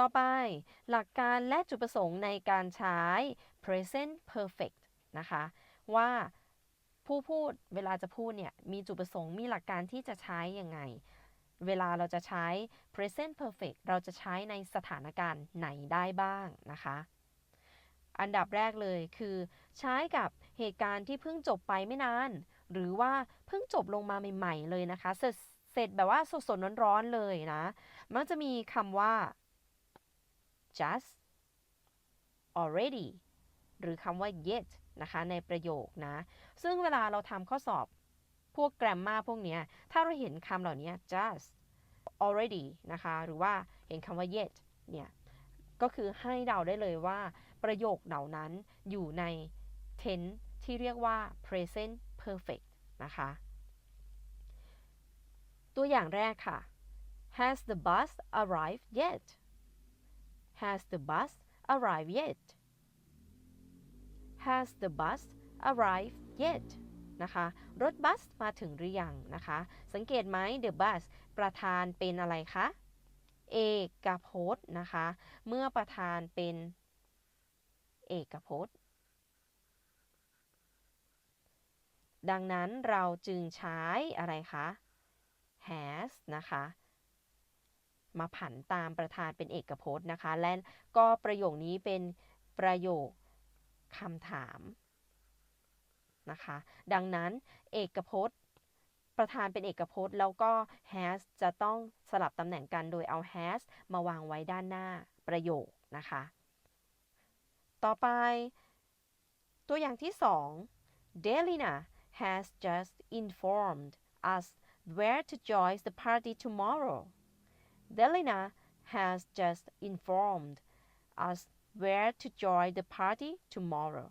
ต่อไป หลักการและจุดประสงค์ในการใช้ present perfect นะคะ ว่าผู้พูดเวลาจะพูดเนี่ยมีจุดประสงค์มีหลักการที่จะใช้ยังไง เวลาเราจะใช้ present perfect เราจะใช้ในสถานการณ์ไหนได้บ้างนะคะ อันดับแรกเลยคือ ใช้กับเหตุการณ์ที่เพิ่งจบไปไม่นาน หรือว่าเพิ่งจบลงมาใหม่ ๆ เลยนะคะเสร็จเสร็จแบบว่าสดๆร้อนๆเลยนะ มันจะมีคำว่า just already หรือคำว่า yet นะคะในประโยคนะ ซึ่งเวลาเราทำข้อสอบพวก grammar พวกเนี้ยถ้าเราเห็นคำเหล่านี้ just already นะคะ หรือว่าเห็นคำว่า yet เนี่ย ก็คือให้เดาได้เลยว่าประโยคเหล่านั้นอยู่ใน tense ที่เรียกว่า present perfect นะคะ ตัวอย่างแรกค่ะ Has the bus arrived yet Has the bus arrived yet Has the bus arrived yet นะคะรถบัสมาถึงหรือยังนะคะ สังเกตไหม the bus ประธานเป็นอะไรคะเอกพจน์นะคะ เมื่อประธานเป็นเอกพจน์ ดังนั้นเราจึงใช้อะไรคะ has นะคะ มาผันตามประธานเป็นเอกพจน์นะคะ และก็ประโยคนี้เป็นประโยคคำถามนะคะ ดังนั้นเอกพจน์ ประธานเป็นเอกพจน์ แล้วก็ has จะต้องสลับตำแหน่งกันโดยเอา has มาวางไว้ด้านหน้าประโยคนะคะ ต่อไป ตัวอย่างที่ 2 Delina has just informed us where to join the party tomorrow Delina has just informed us where to join the party tomorrow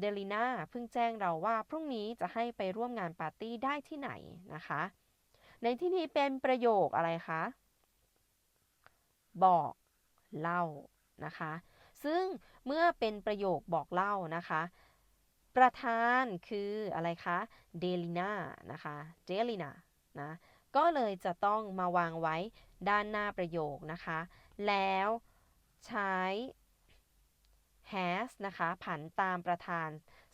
เดลิน่าเพิ่งแจ้งเราว่าพรุ่งนี้จะให้ไปร่วมงานปาร์ตี้ได้ที่ไหนนะคะ ในที่นี้เป็นประโยคอะไรคะ บอกเล่านะคะ ซึ่งเมื่อเป็นประโยคบอกเล่านะคะ ประธานคืออะไรคะ เดลิน่านะคะ เดลิน่านะ ก็เลยจะต้องมาวางไว้ด้านหน้าประโยคนะคะ แล้วใช้ has นะคะ ผันตามประธาน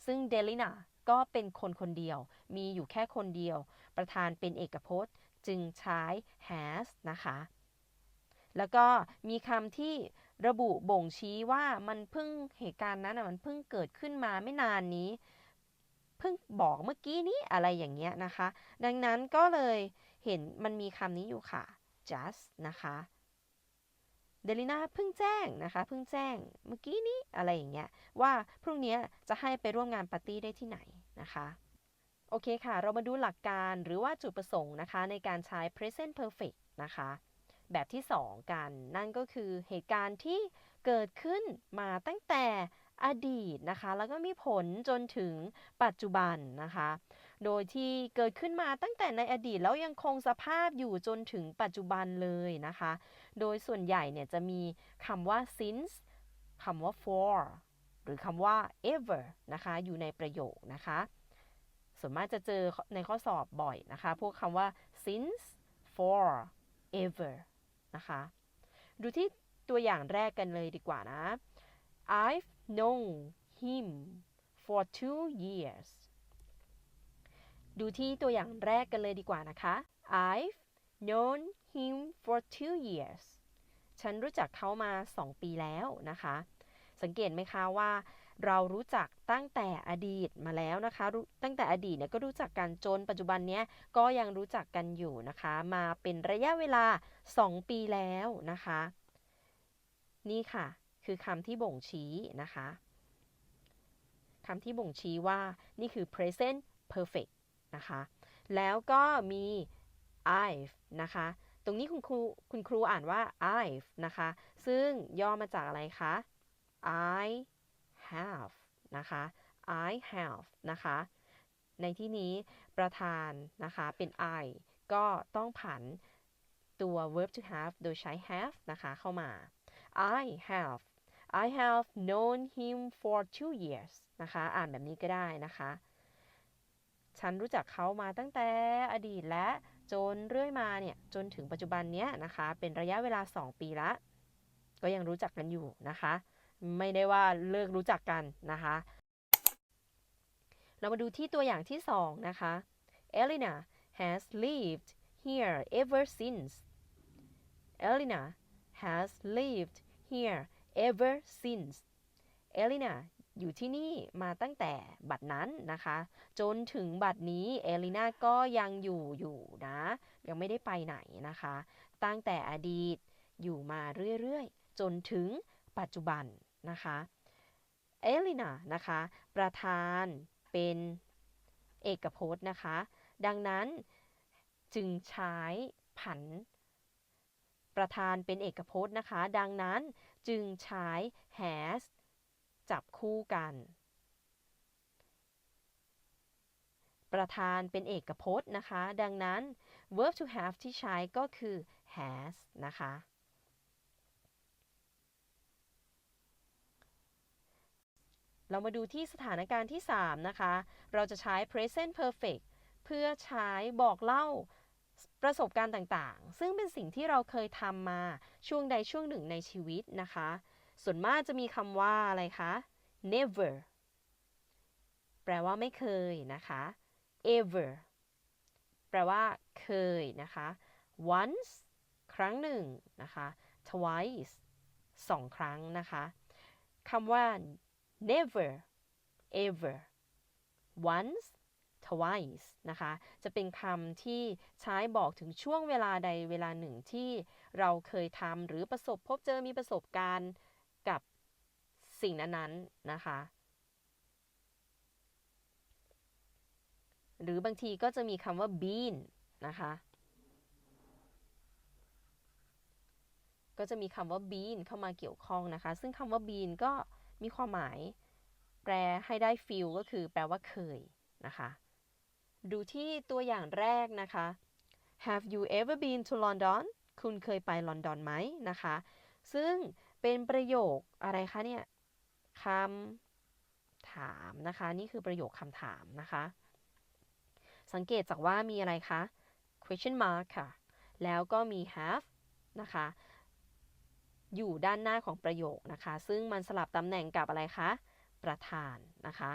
ซึ่งเดลินาก็เป็นคนคนเดียว มีอยู่แค่คนเดียว ประธานเป็นเอกพจน์ จึงใช้ has นะคะ แล้วก็มีคำที่ระบุบ่งชี้ว่ามันเพิ่งเหตุการณ์นั้นมันเพิ่งเกิดขึ้นมาไม่นานนี้ เพิ่งบอกเมื่อกี้นี้อะไรอย่างเงี้ยนะคะ ดังนั้นก็เลย เห็นมันมีคำนี้อยู่ค่ะ just นะคะเดลิน่าเพิ่งแจ้งนะคะ เพิ่งแจ้งเมื่อกี้นี้อะไรอย่างเงี้ยว่าพรุ่งนี้จะให้ไปร่วมงานปาร์ตี้ได้ที่ไหนนะคะโอเคค่ะ เรามาดูหลักการหรือว่าจุดประสงค์นะคะ ในการใช้ present perfect นะคะ แบบที่ 2 กัน นั่นก็คือเหตุการณ์ที่เกิดขึ้นมาตั้งแต่อดีตนะคะ แล้วก็มีผลจนถึงปัจจุบันนะคะ โดยที่เกิดขึ้นมาตั้งแต่ในอดีตแล้วยังคงสภาพอยู่จนถึงปัจจุบันเลยนะคะ โดยส่วนใหญ่เนี่ยจะมีคำว่า since คำว่า for หรือคำว่า ever นะคะ อยู่ในประโยคนะคะ ส่วนมากจะเจอในข้อสอบบ่อยนะคะ พวกคำว่า since for ever นะคะ ดูที่ตัวอย่างแรกกันเลยดีกว่านะ I've known him for two years ดูที่ตัวอย่างแรกกันเลยดีกว่านะคะ I've known him for two years ฉันรู้จักเขามา 2 ปีแล้วนะคะ สังเกตไหมคะว่า เรารู้จักตั้งแต่อดีตมาแล้วนะคะ ตั้งแต่อดีตเนี่ยก็รู้จักกันจนปัจจุบันเนี้ยก็ยังรู้จักกันอยู่นะคะ มาเป็นระยะเวลา 2 ปีแล้วนะคะ นี่ค่ะ คือคำที่บ่งชี้นะคะคำที่บ่งชี้ว่านี่คือ present perfect นะคะ แล้วก็มี I've นะคะ ตรงนี้คุณครูคุณครูอ่านว่า I've นะคะ ซึ่งย่อมาจากอะไรคะ I have นะคะ I have นะคะ ในที่นี้ประธานนะคะเป็น I ก็ต้องผันตัว verb to have โดยใช้ have นะคะ เข้ามา I have I have known him for two years นะคะ อ่านแบบนี้ก็ได้นะคะ ฉันรู้จักเขามาตั้งแต่อดีตและจนเรื่อยมาเนี่ยจนถึงปัจจุบันเนี้ยนะคะ เป็นระยะเวลา 2 ปีละ ก็ยังรู้จักกันอยู่นะคะ ไม่ได้ว่าเลิกรู้จักกันนะคะ เรามาดูที่ตัวอย่างที่สองนะคะ Elena has lived here ever since Elena has lived here ever since Elena อยู่ที่นี่มาตั้งแต่บัดนั้นนะคะ จนถึงบัดนี้เอลิน่าก็ยังอยู่อยู่นะ ยังไม่ได้ไปไหนนะคะ ตั้งแต่อดีตอยู่มาเรื่อยๆ จนถึงปัจจุบันนะคะเอลินานะคะ ประธานเป็นเอกพจน์นะคะ ดังนั้นจึงใช้ผัน ประธานเป็นเอกพจน์นะคะ ดังนั้นจึงใช้ has จับคู่กัน ประธานเป็นเอกพจน์นะคะ ดังนั้น verb to have ที่ใช้ก็คือ has นะคะ เรามาดูที่สถานการณ์ที่ 3 นะคะ เราจะใช้ present perfect เพื่อใช้บอกเล่าประสบการณ์ต่างๆ ซึ่งเป็นสิ่งที่เราเคยทำมาช่วงใดช่วงหนึ่งในชีวิตนะคะ ส่วนมากจะมีคำว่าอะไรคะ never แปลว่าไม่เคยนะคะ ever แปลว่าเคยนะคะ once ครั้งหนึ่งนะคะ twice สองครั้งนะคะคำว่า never ever once twice นะคะ จะเป็นคำที่ใช้บอกถึงช่วงเวลาใดเวลาหนึ่งที่เราเคยทำหรือประสบพบเจอมีประสบการณ์ สิ่งนั้นๆนะคะ หรือบางทีก็จะมีคำว่า been นะคะ ก็จะมีคำว่า been เข้ามาเกี่ยวข้องนะคะ ซึ่งคำว่า been ก็มีความหมายแปลให้ได้ feel ก็คือแปลว่าเคยนะคะ ดูที่ตัวอย่างแรกนะคะ Have you ever been to London คุณเคยไปลอนดอนไหมนะคะ ซึ่งเป็นประโยคอะไรคะเนี่ย คำถามนะคะ นี่คือประโยคคำถามนะคะ สังเกตจากว่ามีอะไรคะ question mark ค่ะ แล้วก็มี have นะคะ อยู่ด้านหน้าของประโยคนะคะ ซึ่งมันสลับตำแหน่งกับอะไรคะ ประธานนะคะ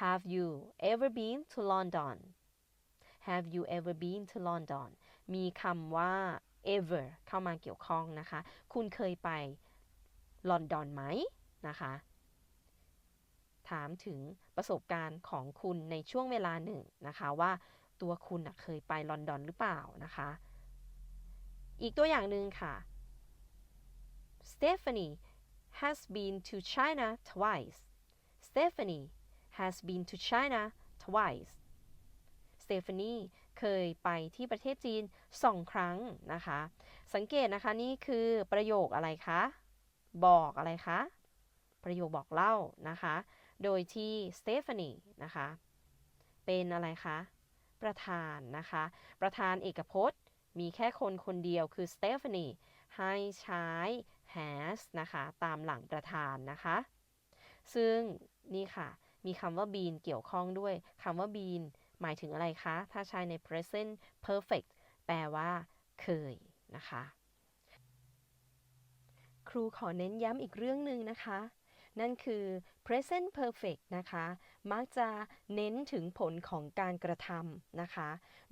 Have you ever been to London Have you ever been to London มีคำว่า ever เข้ามาเกี่ยวข้องนะคะ คุณเคยไปลอนดอนไหมนะคะ ถามถึงประสบการณ์ของคุณในช่วงเวลาหนึ่งนะคะว่าตัวคุณเคยไปลอนดอนหรือเปล่านะคะ อีกตัวอย่างหนึ่งค่ะ Stephanie has been to China twice Stephanie has been to China twice Stephanie เคยไปที่ประเทศจีนสองครั้งนะคะ สังเกตนะคะนี่คือประโยคอะไรคะ บอกอะไรคะ ประโยคบอกเล่านะคะ โดยที่ Stephanie นะคะ เป็นอะไรคะ ประธานนะคะ ประธานเอกพจน์ มีแค่คนคนเดียวคือ Stephanie ให้ใช้ has นะคะ ตามหลังประธานนะคะ ซึ่งนี่ค่ะ มีคำว่า been เกี่ยวข้องด้วยคำว่า been หมายถึงอะไรคะ ถ้าใช้ใน present perfect แปลว่าเคยนะคะ ครูขอเน้นย้ำอีกเรื่องหนึ่งนะคะ นั่นคือ present perfect นะคะ มักจะเน้นถึงผลของการกระทำนะคะ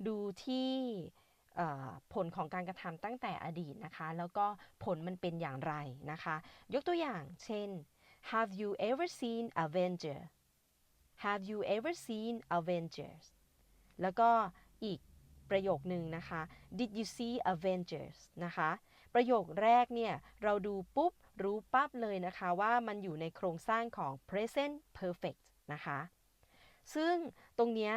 ดูที่ผลของการกระทำตั้งแต่อดีตนะคะ แล้วก็ผลมันเป็นอย่างไรนะคะ ยกตัวอย่างเช่น Have you ever seen Avenger Have you ever seen Avengers แล้วก็อีกประโยคหนึ่งนะคะ Did you see Avengers นะคะ ประโยคแรกเนี่ย เราดูปุ๊บ รู้ปั๊บเลยนะคะว่ามันอยู่ในโครงสร้างของ present perfect นะคะ ซึ่งตรงเนี้ย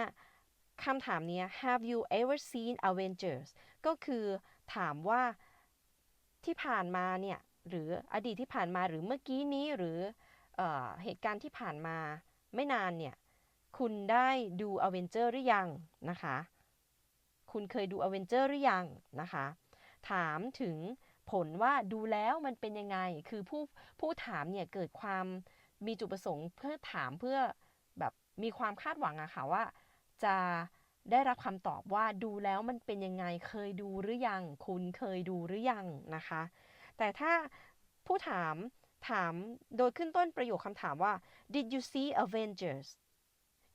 คำถามนี้ Have you ever seen Avengers ก็คือถามว่าที่ผ่านมาเนี่ย หรืออดีตที่ผ่านมาหรือเมื่อกี้นี้หรือเอเหตุการณ์ที่ผ่านมาไม่นานเนี่ย คุณได้ดู Avenger หรือยังนะคะ คุณเคยดู Avenger หรือยังนะคะ ถามถึง ผลว่าดูแล้วมันเป็นยังไง คือผู้ผู้ถามเนี่ยเกิดความมีจุดประสงค์ เพื่อถามเพื่อแบบมีความคาดหวังอะค่ะว่า จะได้รับคำตอบว่าดูแล้วมันเป็นยังไงเคยดูหรือยัง คุณเคยดูหรือยังนะคะ แต่ถ้าผู้ถามถามโดยขึ้นต้นประโยคคำถามว่า did you see Avengers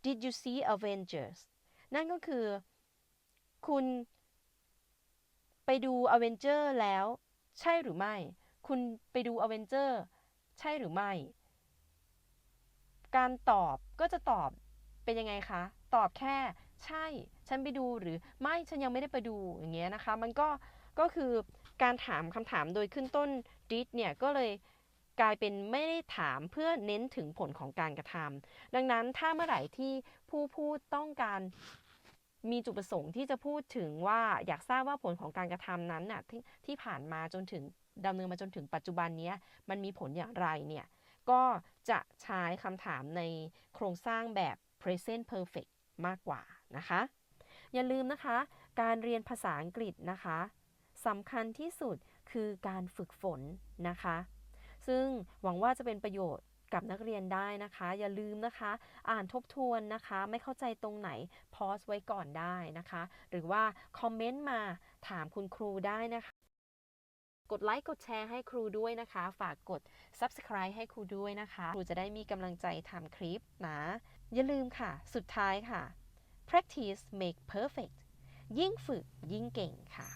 did you see Avengers นั่นก็คือ คุณไปดู Avenger แล้ว ใช่หรือไม่ คุณไปดู Avenger ใช่หรือไม่ การตอบก็จะตอบเป็นยังไงคะ ตอบแค่ใช่ ฉันไปดูหรือไม่ฉันยังไม่ได้ไปดูอย่างเงี้ยนะคะ มันก็ก็คือการถามคำถามโดยขึ้นต้น did เนี่ยก็เลยกลายเป็นไม่ได้ถามเพื่อเน้นถึงผลของการกระทำดังนั้นถ้าเมื่อไหร่ที่ผู้พูดต้องการ มีจุดประสงค์ที่จะพูดถึงว่าอยากทราบว่าผลของการกระทำนั้นน่ะที่ที่ผ่านมาจนถึงดำเนินมาจนถึงปัจจุบันนี้มันมีผลอย่างไรเนี่ยก็จะใช้คำถามในโครงสร้างแบบ present perfect มากกว่านะคะ อย่าลืมนะคะ การเรียนภาษาอังกฤษนะคะสำคัญที่สุดคือการฝึกฝนนะคะ ซึ่งหวังว่าจะเป็นประโยชน์กับนักเรียนได้นะคะ อย่าลืมนะคะ อ่านทบทวนนะคะ ไม่เข้าใจตรงไหนพอสไว้ก่อนได้นะคะ หรือว่าคอมเมนต์มาถามคุณครูได้นะคะ กดไลค์กดแชร์ให้ครูด้วยนะคะ ฝากกด subscribe ให้ครูด้วยนะคะ ครูจะได้มีกำลังใจทำคลิปนะ อย่าลืมค่ะ สุดท้ายค่ะ practice make perfect ยิ่งฝึกยิ่งเก่งค่ะ